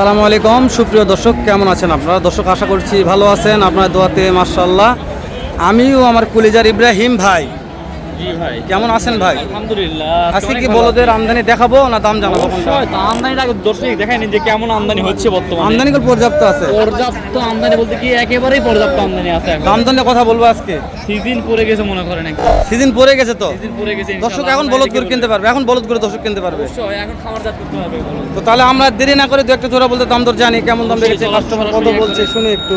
আসসালামু আলাইকুম। সুপ্রিয় দর্শক, কেমন আছেন আপনারা? দর্শক, আশা করছি ভালো আছেন। আপনার দোয়াতে মার্শাল্লাহ আমিও আমার কুলিজার ইব্রাহিম ভাই। জি ভাই। কেমন আছেন ভাই? আলহামদুলিল্লাহ আজকে কি বলদের আমদানি দেখাবো না দাম জানাব আমদানিটা আগে দর্শক দেখায়নি যে কেমন আমদানি হচ্ছে বর্তমানে। আমদানি পর্যাপ্ত আছে? পর্যাপ্ত আমদানি বলতে কি একেবারেই পর্যাপ্ত আমদানি আছে দাম কথা বলব আজকে। সিজন পড়ে গেছে মনে করেন সিজন পড়ে গেছে তো? সিজন পড়ে গেছে দর্শক এখন বলদ করে কিনতে পারবে এখন বলদ করে দর্শক কিনতে পারবে। এখন খামার জাত করতে বলুন তো তাহলে আমরা দেরি না করে দু একটা জোড়া বলতে দাম দর জানি কেমন দাম চলো, কাস্টমার কত বলছে। শুনি একটু।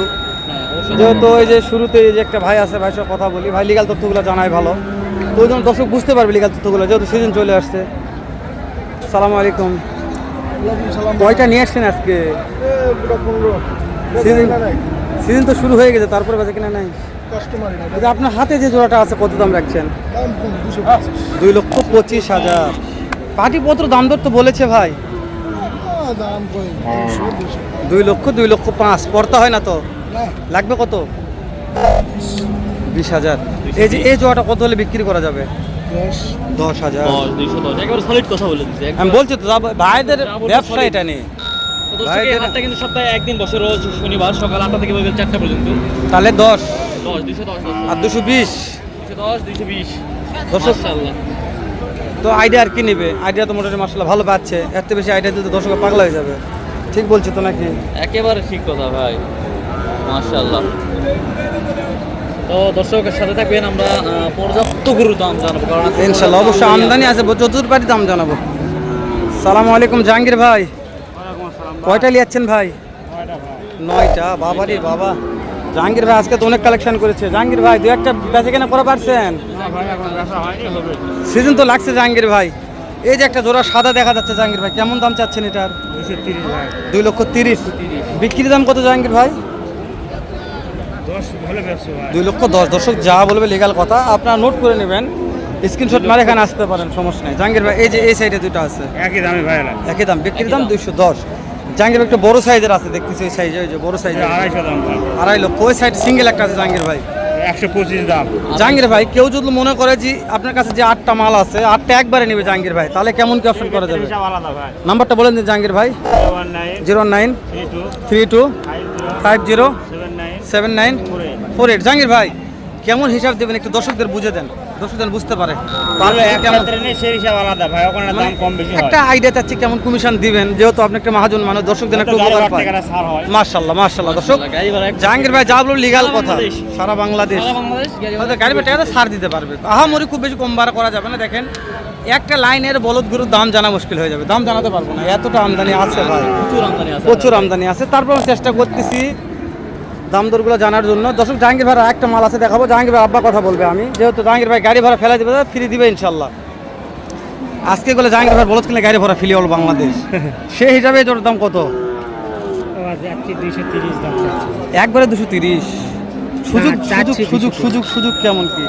হ্যাঁ, যেহেতু ওই যে শুরুতে এই যে একটা ভাই আছে ভাই সাথে কথা বলি ভাই লিগাল তথ্যগুলো জানাই ভালো। ওই জন্য দর্শক বুঝতে পারবে লিগাল তথ্যগুলো যেহেতু সিজন চলে আসছে। সালাম আলাইকুম। কয়টা নিয়ে আসছেন আজকে? সিজন সিজন তো শুরু হয়ে গেছে তারপরে বাজে কিনা নাই। আপনার হাতে যে জোড়াটা আছে কত দাম রাখছেন? দুই লক্ষ পঁচিশ হাজার। পাটিপত্র দাম দর তো বলেছে ভাই। দুই লক্ষ দুই লক্ষ পাঁচ। পড়তা হয় না তো? লাগবে কত? বিশ হাজার। এই যে এই জোয়াটা কত হলে বিক্রি করা যাবে? দশ হাজার। দশ, দশ, solid কথা বলে আমি বলছি তো ভাইদের ব্যবসা এটা নেই কিন্তু সপ্তাহে একদিন বসে রোজ শনিবার সকাল আটটা থেকে বিকেল চারটা পর্যন্ত। তাহলে দশ। দশ দশ দশ। আর দুশো বিশ। দশ বিশ। দর্শক তো আইডিয়া আর কি নেবে? আইডিয়া তো মোটামুটি মাসাল্লাহ ভালো পাচ্ছে। থেকে বেশি আইডিয়া দিতে দর্শক পাগলা হয়ে যাবে। ঠিক বলছি তো নাকি? একেবারে ঠিক কথা ভাই। মাশাআল্লাহ। তো দর্শকের সাথে থাকবেন আমরা পর্যাপ্ত গুরু দাম জানাব কারণ ইনশাল্লাহ অবশ্যই আমদানি আছে চতুর দাম জানাব। সালাম আলাইকুম জাহাঙ্গীর ভাই। কয়টা লিয়াচ্ছেন ভাই? নয়টা বাবারি বাবা। জাহাঙ্গীর ভাই আজকে তো অনেক কালেকশন করেছে। জাহাঙ্গীর ভাই দু একটা বেচে কেনা করে পারছেন? সিজন তো লাগছে জাহাঙ্গীর ভাই। এই যে একটা জোড়া সাদা দেখা যাচ্ছে জাহাঙ্গীর ভাই কেমন দাম চাচ্ছেন এটার? দুই লক্ষ তিরিশ। বিক্রির দাম কত জাহাঙ্গীর ভাই? দুই লক্ষ দশ দর্শক যা বলবে লিগাল কথা আপনারা নোট করে নেবেন স্ক্রিনশট মারে এখানে আসতে পারেন সমস্যা নেই। জাহাঙ্গীর ভাই এই যে এই সাইডে দুটো আছে। একই দামে ভাই একই দাম বিক্রির দাম। দুইশো দশ। জাহাঙ্গীর একটু বড় সাইজের আছে দেখতেছি ওই সাইজে ওই যে বড় সাইজের আড়াইশো দাম আড়াই লক্ষ। ওই সাইড সিঙ্গেল একটা আছে জাহাঙ্গীর ভাই। একশো পঁচিশ দাম। জাহাঙ্গীর ভাই কেউ যদি মনে করে যে আপনার কাছে যে আটটা মাল আছে আটটা একবারে নেবে জাহাঙ্গীর ভাই তাহলে কেমন কি অপশন করা যাবে? নাম্বারটা বলেন দিন জাহাঙ্গীর ভাই। Zero nine three two five zero seven nine four eight Jahangir ভাই কেমন হিসাব দেবেন? একটু দর্শকদের বুঝে দেন। দর্শকদের বুঝতে পারে। তাহলে তাহলে এক কেমন? ট্রেনে সেই হিসাব আলাদা ভাই ওখানে দাম মানে কম বেশি হয়। একটা আইডিয়া চাচ্ছি কেমন কমিশন দিবেন? যেহেতু আপনি একটা মহাজন মানুষ দর্শকদের একটু উপকার ভাড়া পায়। হয়। মার্শাল্লাহ মার্শাল্লাহ দর্শক জাহাঙ্গীর ভাই যা বলল লিগাল কথা। সারা বাংলাদেশ। সারা বাংলাদেশ। গাড়ি গাড়ি টাকাটা ছাড় দিতে পারবে। আহামরি খুব বেশি কম ভাড়া করা যাবে না। দেখেন একটা লাইনের বলদ গরুর দাম জানা মুশকিল হয়ে যাবে। দাম জানাতে পারব না। এতটা আমদানি আছে ভাই। প্রচুর আমদানি আছে। প্রচুর আমদানি আছে। তারপর আমি চেষ্টা করতেছি দাম দরগুলো জানার জন্য। দর্শক জাহাঙ্গীর ভাই একটা মাল আছে দেখাবো। জাহাঙ্গীর ভাই আব্বা কথা বলবে। আমি যেহেতু জাহাঙ্গীর ভাই গাড়ি ভাড়া ফেলা দিবে ফ্রি দিবে ইনশাল্লাহ। আজকে গেলে জাহাঙ্গীর ভাই কিনলে গাড়ি ভাড়া ফিলি হল বাংলাদেশ। সেই হিসাবে এটার দাম কত? একবারে দুশো তিরিশ। সুযোগ সুযোগ সুযোগ 230 সুযোগ সুযোগ কেমন কি?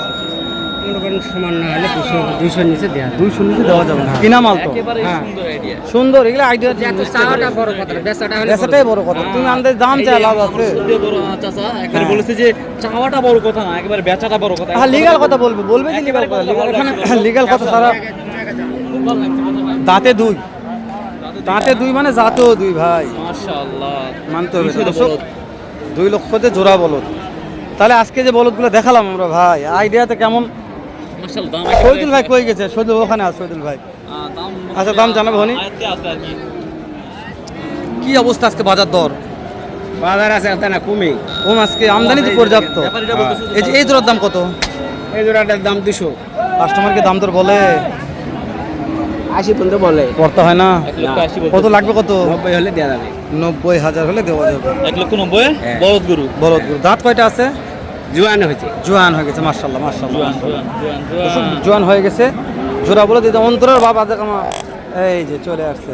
মনে করেন সমান না হলে দুশো দুইশোর নিচে দেওয়া দুইশো নিচে দেওয়া যাবে না। কিনা মাল তো হ্যাঁ। সুন্দর এগুলো আইডিয়া চাওয়াটা বড় কথা বেচাটা বেচাটাই বড় কথা। তুমি আমাদের দাম চাই লাভ আছে। একবার বলেছে যে চাওয়াটা বড় কথা না একেবারে বেচাটা বড় কথা। হ্যাঁ লিগাল কথা বলবে বলবে যে লিগাল কথা। লিগাল কথা। সারা খুব ভালো লাগছে কথা ভাই। দাঁতে দুই। দাঁতে দুই। মানে জাতেও দুই ভাই। মাশাআল্লাহ। মানতে হবে দুই লক্ষতে জোড়া বলদ। তাহলে আজকে যে বলদগুলো দেখালাম আমরা ভাই আইডিয়াতে কেমন শহীদুল ভাই কই গেছে? শহীদুল ওখানে আছে শহীদুল ভাই। আচ্ছা, দাম জানাব হনি? কি। অবস্থা আজকে বাজার দর? বাজার আছে তা না কমে। ওম আজকে আমদানি তো পর্যাপ্ত। এই যে এই জোড়ার দাম কত? এই জোড়াটার দাম দুশো। কাস্টমারকে দাম দর বলে? আশি পর্যন্ত বলে। করতে হয় না? কত লাগবে কত? নব্বই হলে দেওয়া যাবে। নব্বই হাজার হলে দেওয়া যাবে। এক লক্ষ নব্বই? হ্যাঁ। বলদ গরু। বলদ গরু। দাঁত কয়টা আছে? জোয়ান হয়েছে। জোয়ান হয়ে গেছে মার্শাল্লাহ মার্শাল্লাহ জোয়ান হয়ে গেছে। জোড়া বলে দিতে অন্তরের কামা এই যে চলে আসছে।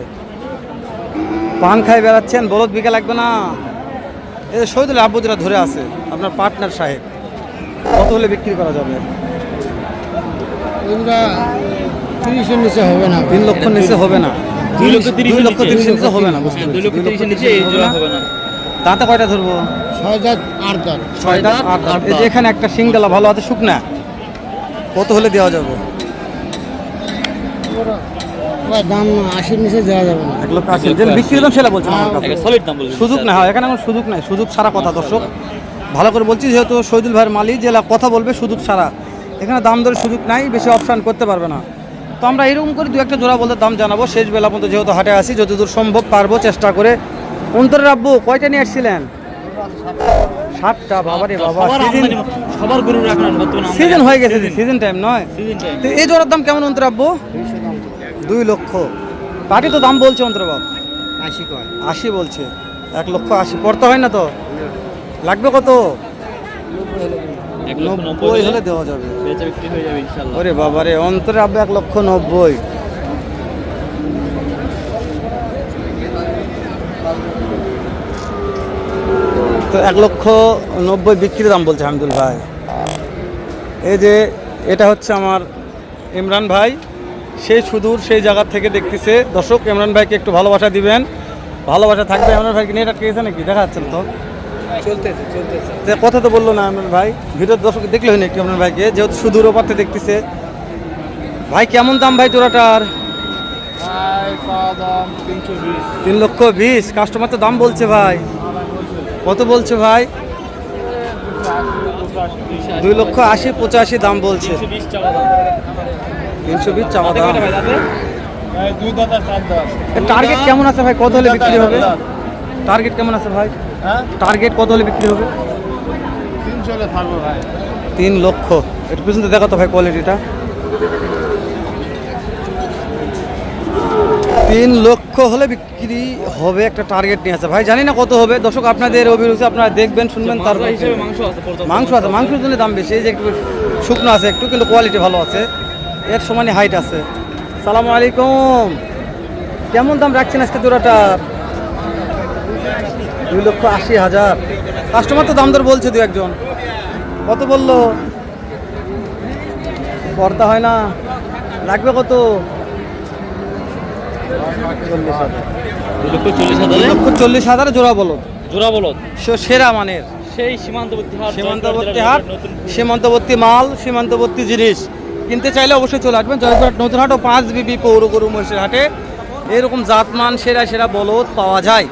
পান খাই বেড়াচ্ছেন বলদ বিকে লাগবে না। এই যে শহীদুল আব্বুদিরা ধরে আছে আপনার পার্টনার সাহেব কত হলে বিক্রি করা যাবে? তিরিশের নিচে হবে না। তিন লক্ষ নিচে হবে না। দুই লক্ষ লক্ষ নিচে। তিরিশের নিচে হবে না বুঝতে। হবে দাঁতে কয়টা ধরবো? ছয় দাঁত আট দাঁত। ছয় দাঁত আট দাঁত। এই যে এখানে একটা সিংডালা ভালো আছে শুকনা? কত হলে দেওয়া যাবে? দাম আশির নিচে দেওয়া যাবে না। এক লক্ষ আশি যেন বিক্রির দাম সেটা বলছেন সলিড দাম বলবেন সুযোগ না হয় এখানে সুযোগ নাই। সুযোগ ছাড়া কথা দর্শক। ভালো করে বলছি যেহেতু শহীদুল ভাইয়ের মালিক জেলা কথা বলবে সুযোগ ছাড়া। এখানে দাম দরের সুযোগ নাই বেশি অপশান করতে পারবে না। তো আমরা এরকম করে দু একটা জোড়া বলতে দাম জানাব। শেষ বেলা পর্যন্ত যেহেতু হাটে আসি যতদূর সম্ভব পারব চেষ্টা করে। অন্তরের আব্বু কয়টা নিয়ে আসছিলেন? ষাটটা বাবারে বাবা সবার সিজন সবার গরু রাখলেন বর্তমানে সিজন হয়ে গেছে সিজন টাইম নয়। সিজন টাইম তো এই জোড়ার দাম কেমন অন্তর আব্বু? দুই লক্ষ। পার্টি তো দাম বলছে অন্তর্বাব আশি কয়। আশি বলছে। এক লক্ষ আশি। পড়তে হয় না তো? লাগবে কত? নব্বই হলে দেওয়া যাবে। হয়ে ওরে বাবারে অন্তরে আব্বে এক লক্ষ নব্বই। তো এক লক্ষ নব্বই বিক্রির দাম বলছে হামিদুল ভাই। এই যে এটা হচ্ছে আমার ইমরান ভাই। সেই সুদূর সেই জায়গা থেকে দেখতেছে। দর্শক ইমরান ভাইকে একটু ভালোবাসা দিবেন। ভালোবাসা থাকবে ইমরান ভাইকে নিয়ে। এটা খেয়েছে নাকি? দেখা যাচ্ছে না তো। চলতেছে চলতেছে। তো কথা তো বলল না ইমরান ভাই। ভিডিওর দর্শক দেখলে হয়নি একটু ইমরান ভাইকে। যেহেতু সুদূর ওপারতে দেখতেছে। ভাই কেমন দাম ভাই জোড়াটার তিন লক্ষ বিশ। কাস্টমার তো দাম বলছে ভাই। কত বলছে ভাই? দুই লক্ষ আশি পঁচাশি দাম বলছে। তিনশো বিশ চাওয়া দাম। টার্গেট কেমন আছে ভাই? কত হলে বিক্রি হবে? টার্গেট কেমন আছে ভাই? হ্যাঁ? টার্গেট কত হলে বিক্রি হবে? তিন লক্ষ। একটু পিছন দেখাতো ভাই কোয়ালিটিটা তিন লক্ষ হলে বিক্রি হবে একটা টার্গেট নিয়ে আছে। ভাই জানি না কত হবে। দর্শক আপনাদের অভিরুচি আপনারা দেখবেন শুনবেন আছে মাংস আছে মাংসের জন্য দাম বেশি। এই যে একটু শুকনো আছে একটু কিন্তু কোয়ালিটি ভালো আছে। এর সমানই হাইট আছে। সালাম আলাইকুম। কেমন দাম রাখছেন আজকে জোড়াটার দুই লক্ষ আশি হাজার। কাস্টমার তো দাম দর বলছে দু একজন। কত বলল? পর্দা হয় না। লাগবে কত? চল্লিশ হাজার। লক্ষ চল্লিশ হাজারে হাজার জোড়া বলো জোড়া বলদ। সেরা মানের। সেই সীমান্তবর্তী হাট সীমান্তবর্তী হাট সীমান্তবর্তী মাল সীমান্তবর্তী জিনিস। কিনতে চাইলে অবশ্যই চলে আসবেন। জয়পুরহাট নতুন হাট ও পাঁচ বিবি পৌর গরু মহিষের হাটে। এরকম জাতমান সেরা সেরা বলদ পাওয়া যায়।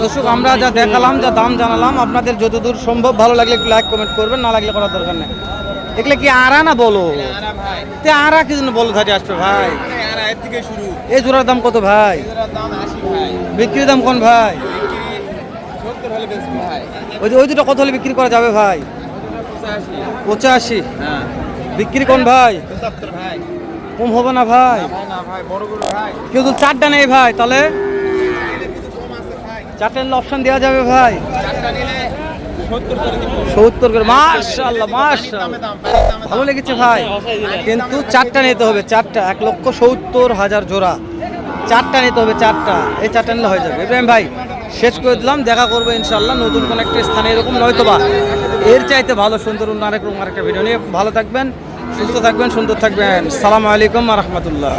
দর্শক আমরা যা দেখালাম যা দাম জানালাম আপনাদের যতদূর সম্ভব ভালো লাগলে একটু লাইক কমেন্ট করবেন না লাগলে করার দরকার নেই। এগুলো কি আরা না বলো তে আরা কি জন্য বলো ধারে আসবে ভাই? এই জোড়ার দাম কত ভাই? বিক্রির দাম কোন ভাই? ওই ওই দুটো কত হলে বিক্রি করা যাবে ভাই? পঁচাশি। হ্যাঁ। বিক্রি কোন ভাই? কম হবে না ভাই? কেউ তো চারটা নেই ভাই তাহলে? চারটা নিলে অপশন দেওয়া যাবে ভাই। সত্তর করে দিব। সত্তর করে ভালো লেগেছে ভাই। কিন্তু চারটা নিতে হবে, চারটা। এক লক্ষ সত্তর হাজার জোড়া। চারটা নিতে হবে, চারটা। এই চারটা নিলে হয়ে যাবে। ইব্রাহিম ভাই, শেষ করে দিলাম। দেখা করব ইনশাল্লাহ নতুন কোনো একটা স্থানে, এরকম নয়তো বা এর চাইতে ভালো সুন্দর অন্য আরেক রকম আরেকটা ভিডিও নিয়ে। ভালো থাকবেন, সুস্থ থাকবেন, সুন্দর থাকবেন। সালাম আলাইকুম রহমতুল্লাহ।